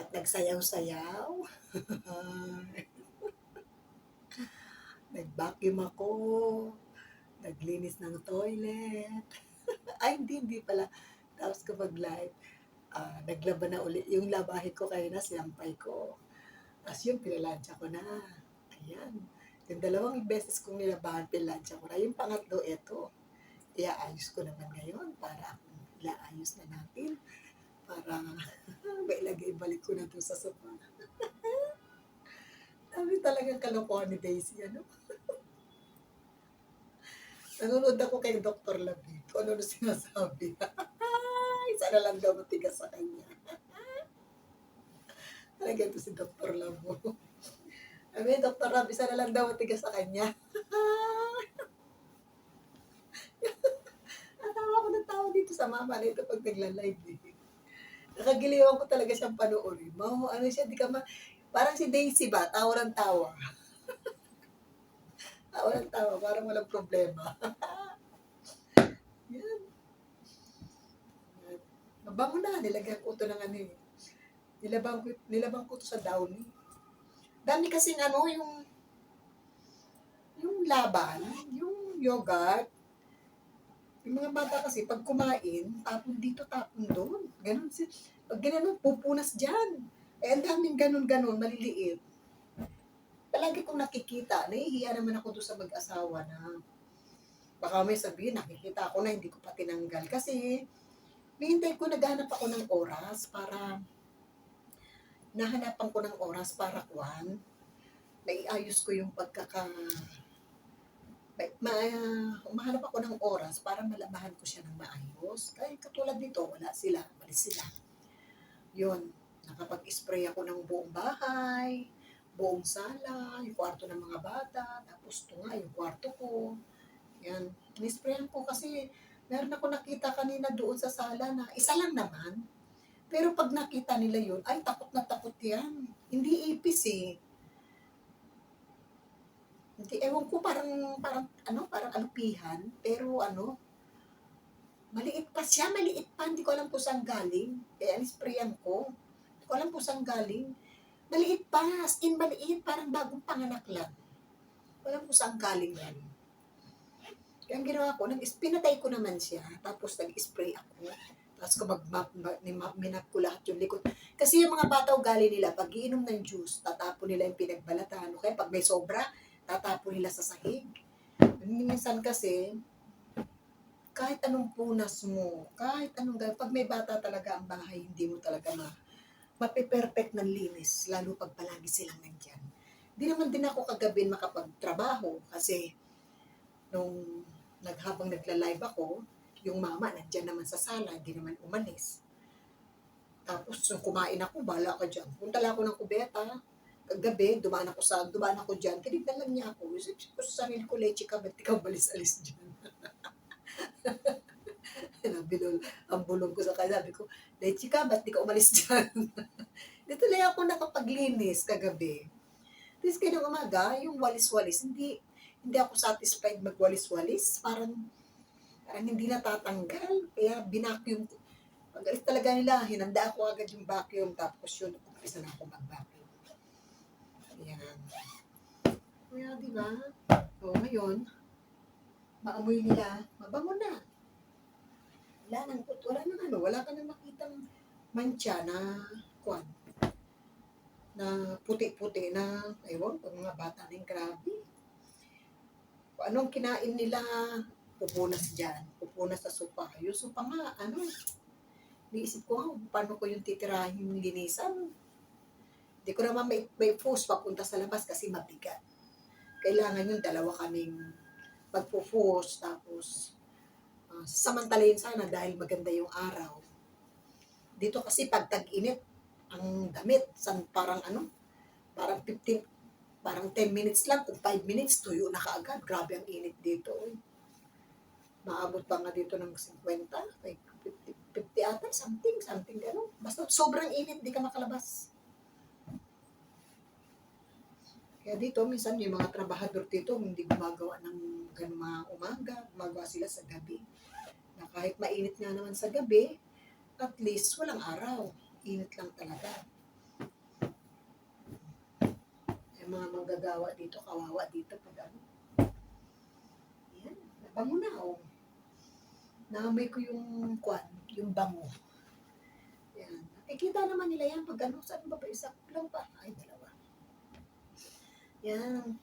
Nagsayaw-sayaw. Nag-vacuum ako. Naglinis ng toilet. Ay, hindi, hindi pala. Tapos kapag live, ah, naglaban na ulit. Yung labahin ko kayo na, sinampay ko. Tapos yung pinalansya ko na. Ayan. Yung dalawang beses kong nilabahan, pinalansya ko na. Yung pangatlo, eto. Iaayos ko naman ngayon para ilaayos na natin. Para mailagay, balik ko na to sa sofa. Dami talagang kalokohan ni Daisy, ano? Nanonood ako kay Dr. Labi. Kung ano na sinasabi. Isa na lang daw matigas sa kanya. Talaga ito si Dr. Labo. Sabi, Dr. Lab, isa na lang daw matigas sa kanya. Natawa ko ng tawa dito sa mama na ito pag nagla-live eh. Nakagiliwan ko talaga siyang panoorin. Mau, ano siya, di ka ma... Parang si Daisy ba, tawa ng tawa. tawa ng tawa, parang walang problema. Yan. Mabango na, nilagyan ko ito ng ano eh. Nilabang nilabang ko ito sa downy. Dami kasing ano, yung yung laban, yung yogurt. Yung mga bata kasi, pag kumain, tapon dito, tapon doon. Ganon si Pag gano'n, pupunas dyan. Eh, ang daming ganon-ganon, maliliit. Palagi kong nakikita, nahihiya naman ako doon sa mag-asawa na baka may sabihin, nakikita ako na hindi ko pa tinanggal. Kasi, Hintay ko, naghanap ako ng oras para nahanapan ko ng oras para kuhan. Naiayos ko yung pagkaka... Ma, umahanap ako ng oras para malabahan ko siya ng maayos. Kaya katulad nito, wala sila, malis sila. Yun, nakapag-spray ako ng buong bahay, buong sala, yung kwarto ng mga bata, tapos ito nga, yung kwarto ko. Yan, nisprayan ko kasi Meron ako nakita kanina doon sa sala na isa lang naman. Pero pag nakita nila yun, ay takot na takot yan. Hindi ipis eh. Hindi, ewan ko parang, parang, ano, parang alupihan. Pero ano, maliit pa siya, maliit pa. Hindi ko alam kung saan galing. Kaya nisprayan ko. Hindi ko alam kung saan galing. Maliit pa, as in maliit, parang bagong panganak lang. Walang kung saan galing yan. Kaya ang ginawa ko, nag pinatay ko naman siya, tapos nag-spray ako. Tapos ko mag minap ko lahat yung likod. Kasi yung mga bata ugali nila, pag iinom ng juice, tatapon nila yung pinagbalatan. Okay? Pag may sobra, tatapon nila sa sahig. Minsan kasi, kahit anong punas mo, kahit anong gawin, pag may bata talaga ang bahay, hindi mo talaga ma mapiperfect ng linis, lalo pag palagi silang nandyan. Di naman din ako kagabi makapagtrabaho kasi nung naghabang nagla-live ako, yung mama nandyan naman sa sala, hindi naman umalis. Tapos nung kumain ako, bala ka dyan. Punta lang ako ng kubeta. Kagabi, dumaan ako sa, dumaan ako dyan. Tinignan lang niya ako. Isip ko sa sarili ko, leche ka, ba't ikaw balis-alis dyan? Nabilol, ang bulong ko sa kanya, sabi ko, leche ka, ba't di ka umalis dyan? Dito lang ako nakapaglinis kagabi. Tapos kaya umaga, yung walis-walis, hindi, hindi ako satisfied magwalis-walis. Parang, parang hindi natatanggal. Kaya binacuum ko. Pag talaga nila, hinanda ako agad yung vacuum. Tapos yun, umpisa na ako mag-vacuum. Ayan. Kaya, di ba? O, ngayon, maamoy nila, mabango na. Wala nang, wala nang ano, wala ka nang makitang mancha na, kwan, na puti-puti na, ewan, pag mga bata na yung grabe kung anong kinain nila, pupunas dyan, pupunas sa sopa. Yung sopa nga, ano, niisip ko, paano ko yung titirahin linisan? Hindi ko naman may, may force papunta sa labas kasi mabigat. Kailangan yung dalawa kaming magpo-force, tapos uh, samantalayin sana dahil maganda yung araw. Dito kasi pag tag-init, ang damit, san parang ano, parang 15, Parang 10 minutes lang, kung 5 minutes, tuyo na kaagad. Grabe ang init dito. Eh. Maabot pa nga dito ng 50, like 50, 50 ata, something, something gano'n. Basta sobrang init, di ka makalabas. Kaya dito, minsan yung mga trabahador dito, hindi gumagawa ng ganun mga umaga, gumagawa sila sa gabi. Na kahit mainit nga naman sa gabi, at least walang araw. Init lang talaga. Yung mga manggagawa dito, kawawa dito pag ano. Yan, nabango na oh. Naamoy ko yung kwan, yung bango. Yan. Nakikita naman nila yan pag ano, saan ba ba isa lang pa? Ay, dalawa. Yan.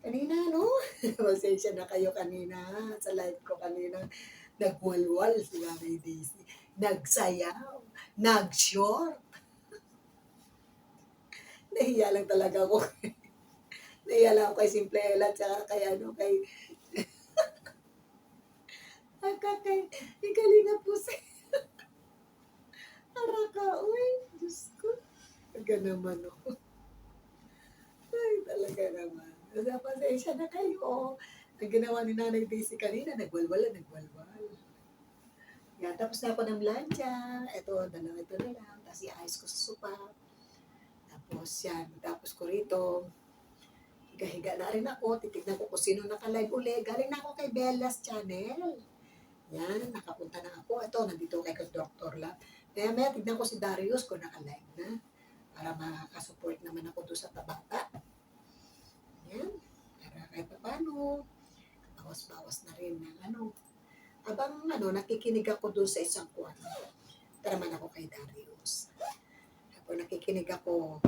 Kanina, no? Pasensya na kayo kanina sa live ko kanina. Nagwalwal si Mami Daisy. Nagsayaw. Nag-short. Nahiya lang talaga ako. Nahiya lang ako kay Simple Ella tsaka kay ano, kay Aka kay ikalinga po sa Araka, uy, Diyos ko. Talaga naman, oh. Ay, talaga naman. Kasi pasensya na kayo. Ang ginawa ni Nanay Daisy kanina, nagwalwala, nagwalwal. Yan, tapos na ako ng lansya. Ito, dalawa ito na lang. Tapos iayos ko sa sopa. Tapos yan, tapos ko rito. Higa-higa na rin ako. Titignan ko kung sino nakalive uli. Galing na ako kay Bella's channel. Yan, nakapunta na ako. Ito, nandito kay Dr. Lab. Kaya maya, tignan ko si Darius kung nakalive na. Para makasupport naman ako doon sa tabata. Yan. Para kahit pa paano, bawas-bawas na rin ng ano. Abang ano, nakikinig ako doon sa isang kwan. Tara man ako kay Darius. Tapos nakikinig ako,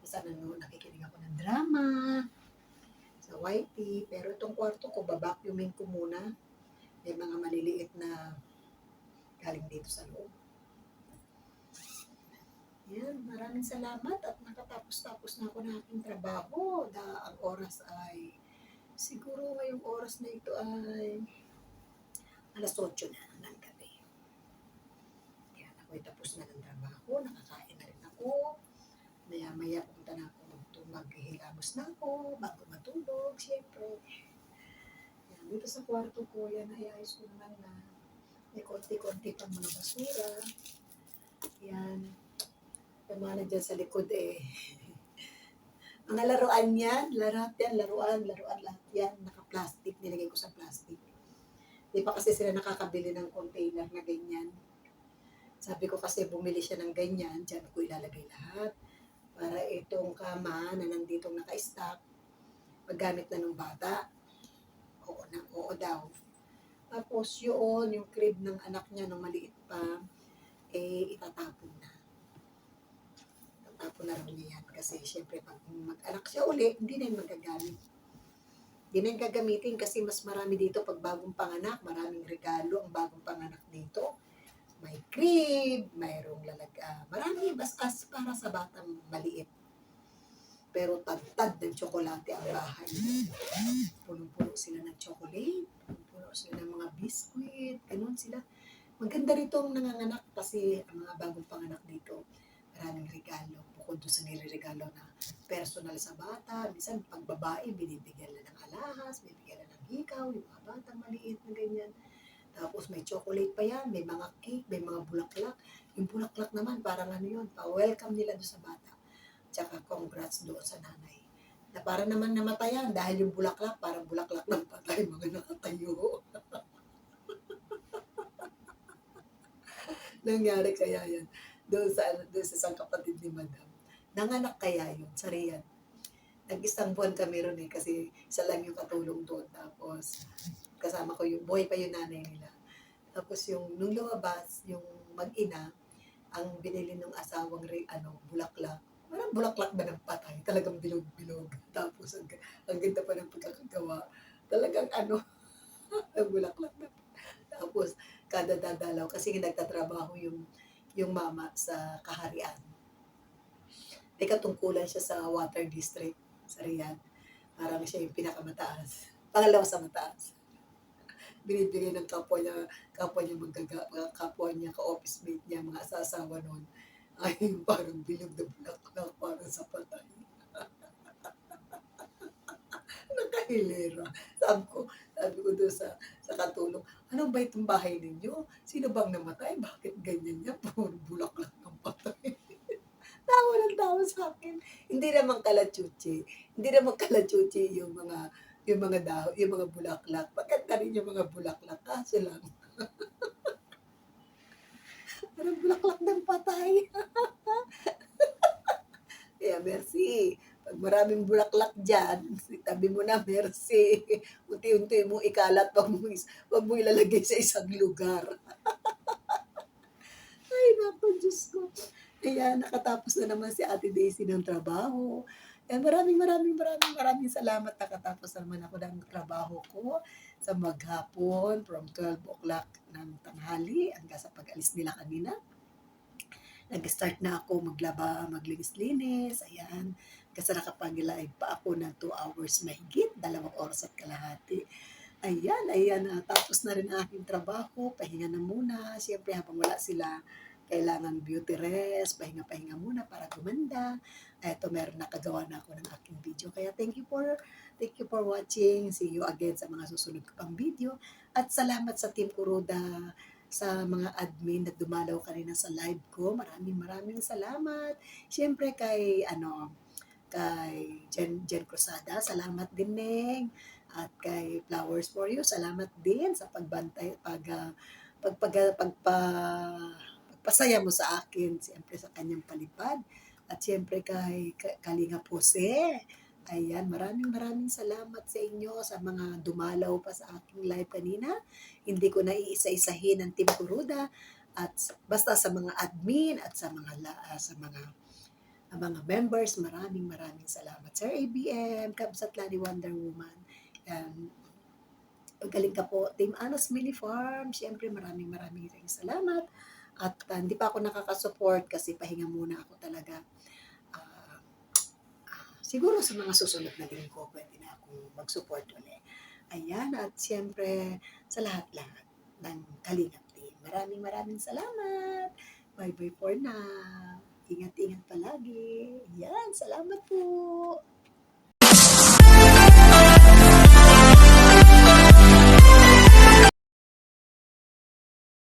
sa ano, nakikinig ako ng drama, sa YT, pero itong kwarto ko, babacuumin ko muna. May mga maliliit na galing dito sa loob. Yan, maraming salamat at nakatapos-tapos na ako ng aking trabaho. Da, ang oras ay, siguro ngayong oras na ito ay alas 8 na ng gabi. Yan, ako'y tapos na ng trabaho, nakakain na rin ako. Maya-maya punta na ako maghihilamos na ako, bago matulog, syempre. Yan, dito sa kwarto ko, yan, ayayos ko naman na may konti-konti pang mga basura. Yan. Yung mga nandyan sa likod eh. Mga laruan yan, lahat yan, laruan, laruan lahat yan. Naka-plastic, nilagay ko sa plastic. Di pa kasi sila nakakabili ng container na ganyan. Sabi ko kasi bumili siya ng ganyan, dyan ko ilalagay lahat. Para itong kama na nandito naka-stack, magamit na ng bata. Oo na, oo daw. Tapos yun, yung crib ng anak niya nung maliit pa, eh itatapon na. Itatapon na raw niya yan. Kasi syempre pag mag-anak siya uli, hindi na yung magagamit. Hindi na yung gagamitin kasi mas marami dito pag bagong panganak, maraming regalo ang bagong panganak dito. May crib, mayroong lalag, ah, marami bastas para sa batang maliit. Pero tagtad ng tsokolate ang bahay. Punong-puno sila ng chocolate, punong-puno sila ng mga biskuit, ganun sila. Maganda rito ang nanganganak kasi ang mga bagong panganak dito, maraming regalo. Bukod doon sa nire-regalo na personal sa bata, minsan pag babae, binibigyan na ng alahas, binibigyan na ng hikaw, yung mga bata maliit na ganyan. Tapos may chocolate pa yan, may mga cake, may mga bulaklak. Yung bulaklak naman, parang ano yun, pa-welcome nila doon sa bata. Tsaka congrats doon sa nanay. Na para naman namatayan dahil yung bulaklak, parang bulaklak ng patay, mga nakatayo. Nangyari kaya yan doon sa, doon sa isang kapatid ni Madam. Nanganak kaya yun sa Riyadh. Nag-isang buwan kami ron eh kasi isa lang yung katulong doon. Tapos kasama ko yung, buhay pa yung nanay nila. Tapos yung, nung lumabas, yung mag-ina, ang binili ng asawang re, ano, bulaklak. Parang bulaklak ba ng patay? Talagang bilog-bilog. Tapos ang, ang ganda pa ng pagkakagawa. Talagang ano, ang bulaklak na. Tapos kada dadalaw kasi nagtatrabaho yung yung mama sa kaharian. May katungkulan siya sa water district sa Riyadh. Parang siya yung pinakamataas. Pangalawa sa mataas. Binibigay ng kapwa niya, kapwa niya magaga, mga kapwa niya, ka-office mate niya, mga asasawa noon. Ay, parang bilog na bulaklak, parang sa patay. Nakahilera. Sabi ko, sabi ko doon sa, sa katulong, ano ba itong bahay ninyo? Sino bang namatay? Bakit ganyan niya? Puro bulaklak ng patay. tawa ng tawa sa akin. Hindi naman kalachuchi. Hindi naman kalachuchi yung mga yung mga daw, yung mga bulaklak. Maganda rin yung mga bulaklak. Kaso lang. Parang bulaklak ng patay. Kaya merci. Pag maraming bulaklak dyan, tabi mo na, mercy. Unti-unti mo ikalat, wag mo, wag mo ilalagay sa isang lugar. Ay, naku, Diyos ko. Ayan, nakatapos na naman si Ate Daisy ng trabaho. Eh, maraming maraming maraming maraming salamat. Nakatapos na naman ako ng trabaho ko sa maghapon from 12 o'clock ng tanghali hanggang sa pag-alis nila kanina. Nag-start na ako maglaba, maglinis-linis. Ayan. Kasi nakapag-live pa ako ng 2 hours mahigit, dalawang oras at kalahati. Ayan, ayan na. Tapos na rin ang aking trabaho. Pahinga na muna. Siyempre, habang wala sila, kailangan beauty rest, pahinga-pahinga muna para gumanda. Eto, meron nakagawa na ako ng aking video. Kaya thank you for thank you for watching. See you again sa mga susunod ko pang video. At salamat sa Team Kuruda sa mga admin na dumalaw kanina sa live ko. Maraming maraming salamat. Siyempre kay ano kay Jen, Jen Cruzada, salamat din Neng. At kay Flowers for You, salamat din sa pagbantay pag ah, pag pag, pagpa pagpasaya mo sa akin, siyempre sa kanyang palipad. At siyempre kay Ka- Kalinga Pose. Ayan, maraming maraming salamat sa inyo sa mga dumalaw pa sa aking live kanina. Hindi ko na iisa-isahin ang Team Kuruda at basta sa mga admin at sa mga ah, sa mga mga members, maraming maraming salamat. Sir ABM, Kabsat Lani Wonder Woman. Yan. Galing ka po. Team Anos Mini Farm. Siyempre, maraming maraming rin salamat. At ah, hindi pa ako nakakasupport kasi pahinga muna ako talaga. Ah, siguro sa mga susunod na linggo, pwede na akong mag-support ulit. Ayan. At siyempre, sa lahat-lahat ng Kalingap Team. Maraming maraming salamat. Bye-bye for now. Ingat-ingat palagi. Yan. Salamat po.